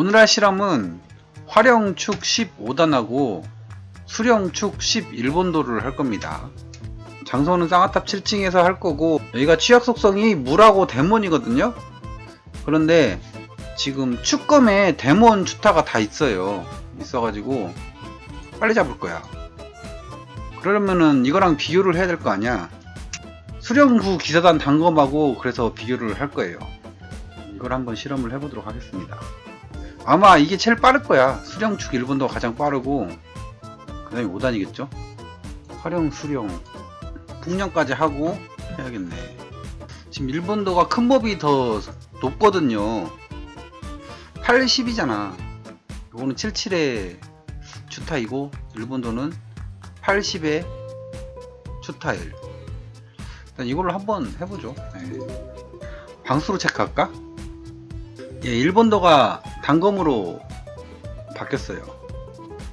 오늘 할 실험은 활용축 15단하고 수령축 11본도를 할 겁니다. 장소는 쌍화탑 7층에서 할 거고 여기가 취약 속성이 물하고 데몬이거든요. 그런데 지금 축검에 데몬 주타가 다 있어요. 있어가지고 빨리 잡을 거야. 그러려면은 이거랑 비교를 해야 될 거 아니야. 수령구 기사단 단검하고 그래서 비교를 할 거예요. 이걸 한번 실험을 해보도록 하겠습니다. 아마 이게 제일 빠를 거야. 수령축 1번도 가장 빠르고 그 다음에 5단이겠죠? 활용 수령 풍령까지 하고 해야겠네. 지금 1번도가 큰 법이 더 높거든요. 80이잖아. 이거는 77에 추타이고 1번도는 80에 추타일. 일단 이걸로 한번 해보죠. 네. 방수로 체크할까? 예, 1번도가 단검으로 바뀌었어요.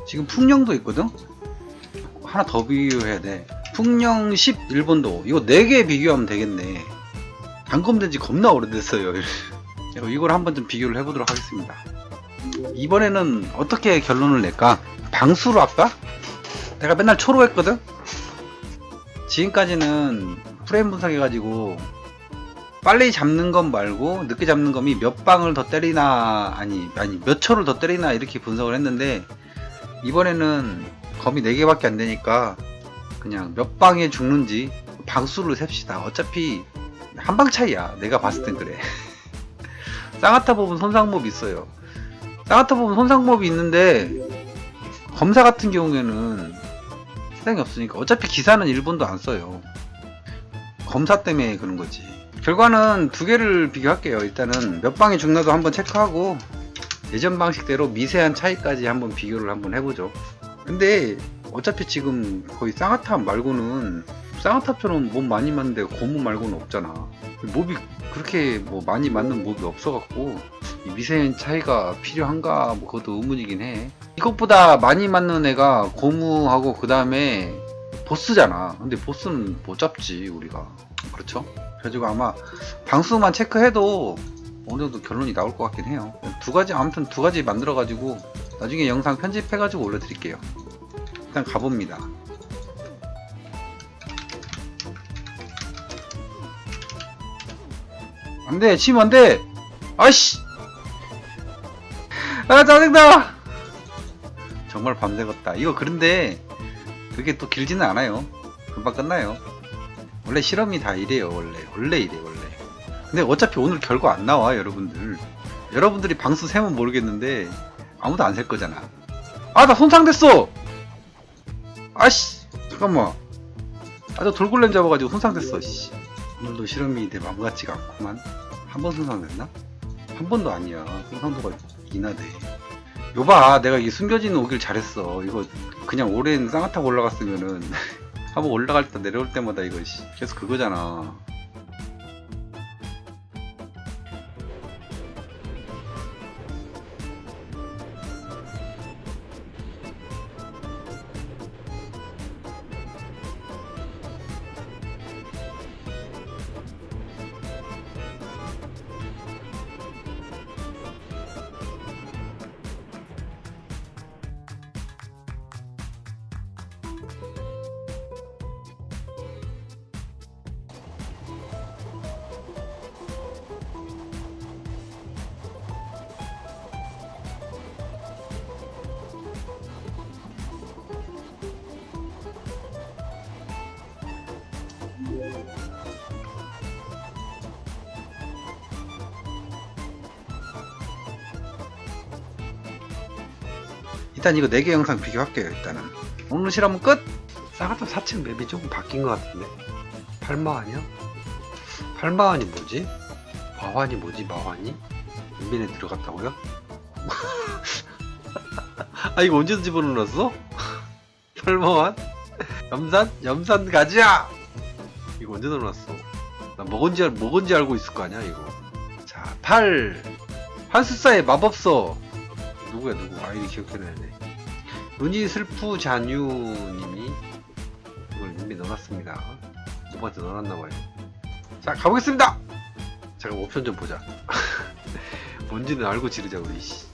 지금 풍령도 있거든? 하나 더 비교해야 돼. 풍령 11번도. 이거 4개 비교하면 되겠네. 단검된 지 겁나 오래됐어요. 이걸 한번 좀 비교를 해보도록 하겠습니다. 이번에는 어떻게 결론을 낼까? 방수로 할까? 내가 맨날 초로 했거든? 지금까지는 프레임 분석해가지고 빨리 잡는 건 말고 늦게 잡는 검이 몇 방을 더 때리나 아니 아니 몇 초를 더 때리나 이렇게 분석을 했는데 이번에는 검이 4개밖에 안 되니까 그냥 몇 방에 죽는지 방수를 셉시다. 어차피 한 방 차이야. 내가 봤을 땐 그래. 쌍화타 부분 손상몹 있어요. 쌍화타 부분 손상몹이 있는데 검사 같은 경우에는 해당이 없으니까 어차피 기사는 1번도 안 써요. 검사 때문에 그런 거지 결과는 두 개를 비교할게요. 일단은 몇 방에 죽나도 한번 체크하고 예전 방식대로 미세한 차이까지 한번 비교를 한번 해보죠. 근데 어차피 지금 거의 쌍화탑 말고는 쌍화탑처럼 몸 많이 맞는데 고무 말고는 없잖아. 몹이 그렇게 뭐 많이 맞는 몹이 없어갖고 이 미세한 차이가 필요한가 뭐 그것도 의문이긴 해. 이것보다 많이 맞는 애가 고무하고 그 다음에 보스잖아. 근데 보스는 못 잡지 우리가. 그렇죠? 그래가지고 아마 방수만 체크해도 어느 정도 결론이 나올 것 같긴 해요. 두 가지 아무튼 두 가지 만들어가지고 나중에 영상 편집해가지고 올려드릴게요. 일단 가봅니다. 안 돼 침 안 돼 아씨 아 짜증나 정말 밤새겠다 이거 그런데 그게 또 길지는 않아요 금방 끝나요 원래 실험이 다 이래요 원래. 원래 이래 원래. 근데 어차피 오늘 결과 안 나와 여러분들. 여러분들이 방수 세면 모르겠는데 아무도 안 셀 거잖아. 아 나 손상됐어! 아씨 잠깐만. 아 저 돌골렘 잡아가지고 손상됐어 씨. 오늘도 실험이 내맘 같지가 않구만. 한 번 손상됐나? 한 번도 아니야. 손상도가 인하대 요봐 내가 이 숨겨진 오길 잘했어. 이거 그냥 오랜 쌍화탑 올라갔으면은 한번 올라갈 때 내려올 때마다 이거 씨, 계속 그거잖아. 일단 이거 4개 영상 비교할게요 일단은 오늘 실험은 끝! 쌍화탑 4층 맵이 조금 바뀐 것 같은데 팔마환이요? 팔마환이 뭐지? 마환이 뭐지 마환이? 인벤에 들어갔다고요? 아 이거 언제 집어넣었어? 팔마환? 염산? 염산 가자! 이거 언제 넣어놨어? 나 알- 먹은지 알고 있을 거 아니야 이거 자, 팔! 한숫사의 마법서 누구야 누구 아이디 기억해놔야 돼 눈이 슬프 자뉴님이 이걸 이미 넣어놨습니다. 누구한테 넣어놨나봐요. 자, 가보겠습니다! 잠깐 옵션 좀 보자. 뭔지는 알고 지르자, 우리, 씨.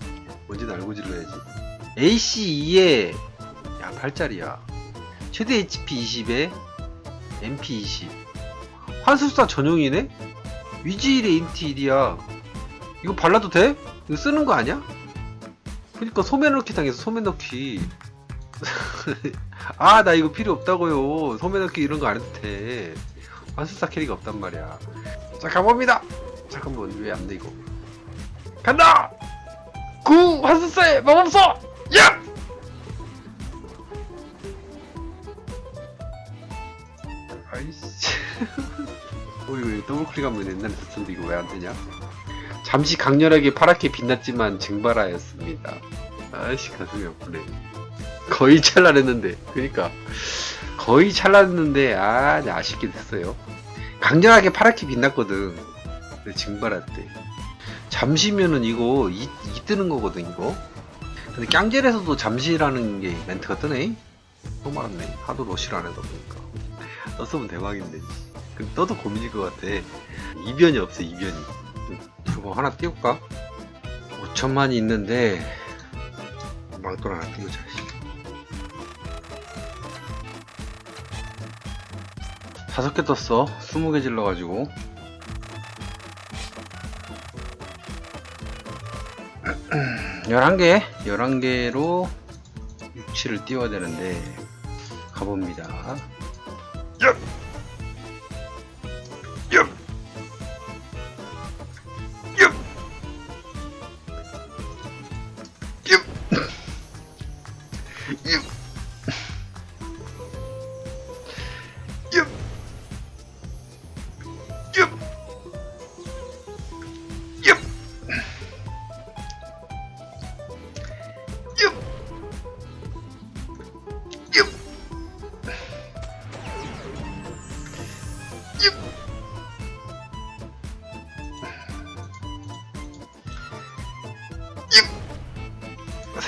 뭔지는 알고 질러야지. AC2에 야 8짜리야. 최대 HP 20에 MP 20. 환술사 전용이네? 위지일의 인티 1이야. 이거 발라도 돼? 이거 쓰는 거 아니야? 그니까 소매 넣기 당해서 소매 넣기. 아, 나 이거 필요 없다고요. 소매 넣기 이런 거 안 해도 돼. 환술사 캐리가 없단 말이야. 자, 가봅니다! 잠깐만, 왜 안 돼, 이거. 간다! 구! 환술사에 마법서! 야! 아이씨. 어, 이거 더블 클릭하면 옛날에 썼는데 이거 왜 안 되냐? 잠시 강렬하게 파랗게 빛났지만 증발하였습니다. 아이씨, 가슴이 아프네. 거의 찰나했는데, 그니까. 거의 찰나했는데, 아, 네, 아쉽게 됐어요. 강렬하게 파랗게 빛났거든. 근데 증발했대. 잠시면은 이거, 이, 이 뜨는 거거든, 이거. 근데 깡젤에서도 잠시라는 게 멘트가 뜨네? 또 말았네. 하도 러시를 안 해다 보니까. 떴으면 대박인데. 근데 떠도 고민일 것 같아. 이변이 없어, 이변이. 저거 하나 띄울까? 5천만이 있는데, 망토를 하나 띄우자. 씨. 다섯 개 떴어. 스무 개 질러가지고. 열한 개, 열한 개로 육치를 띄워야 되는데 가봅니다.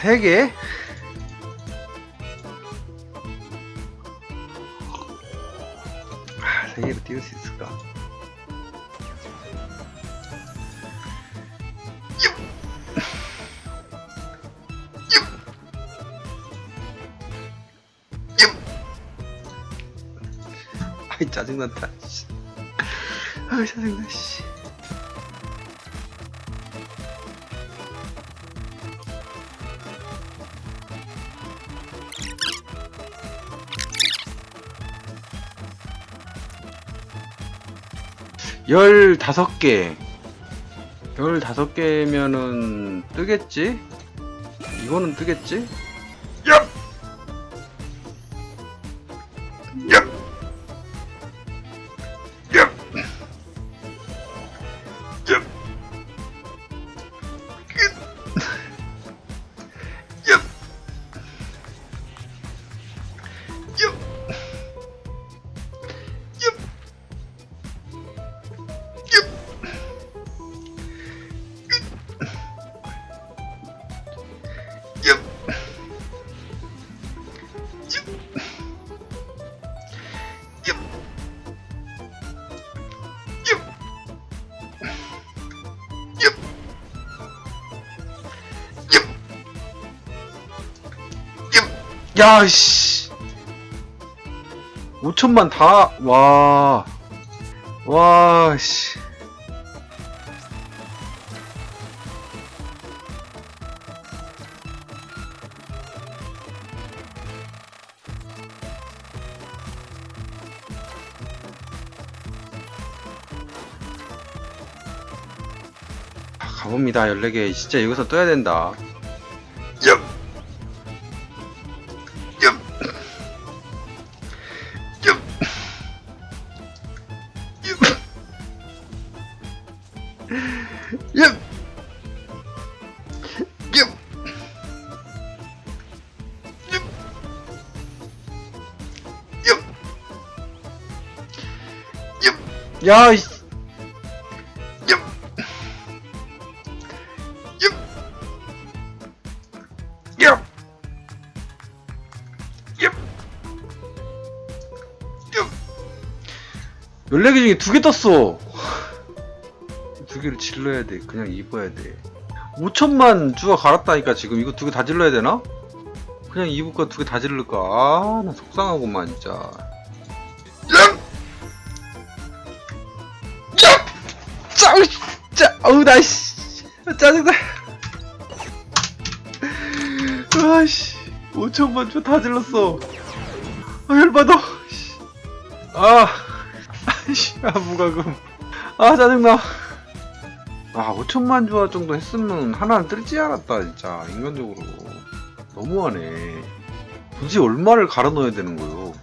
3개. 아, 3개로 띄울 수 있을까? 아이 짜증난다. 아 짜증나 씨. 열다섯 개 열다섯 개면은 뜨겠지? 이거는 뜨겠지? 야, 씨. 5천만 다, 와. 와, 씨. 아, 가봅니다, 14개. 진짜 여기서 떠야 된다. 야, 이 얍! 얍! 얍! 얍! 얍! 14개 중에 두 개 떴어! 두 개를 질러야 돼. 그냥 입어야 돼. 5천만 주가 갈았다니까 지금 이거 두 개 다 질러야 되나? 그냥 이북과 두 개 다 질를까? 아, 나 속상하구만 진짜. 짜, 어우 나 씨, 짜증나. 아씨, 5천만 주다 질렀어. 아, 열받아. 씨. 아, 아씨, 아 무가금. 아 짜증나. 아 5천만 주화 정도 했으면 하나는 뜰지 않았다 진짜 인간적으로 너무하네 굳이 얼마를 갈아 넣어야 되는 거요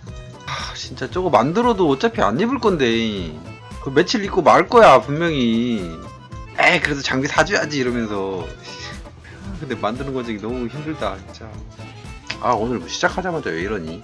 아 진짜 저거 만들어도 어차피 안 입을 건데 그 며칠 입고 말 거야 분명히 에이 그래도 장비 사줘야지 이러면서. 근데 만드는 과정이 너무 힘들다 진짜. 아 오늘 시작하자마자 왜 이러니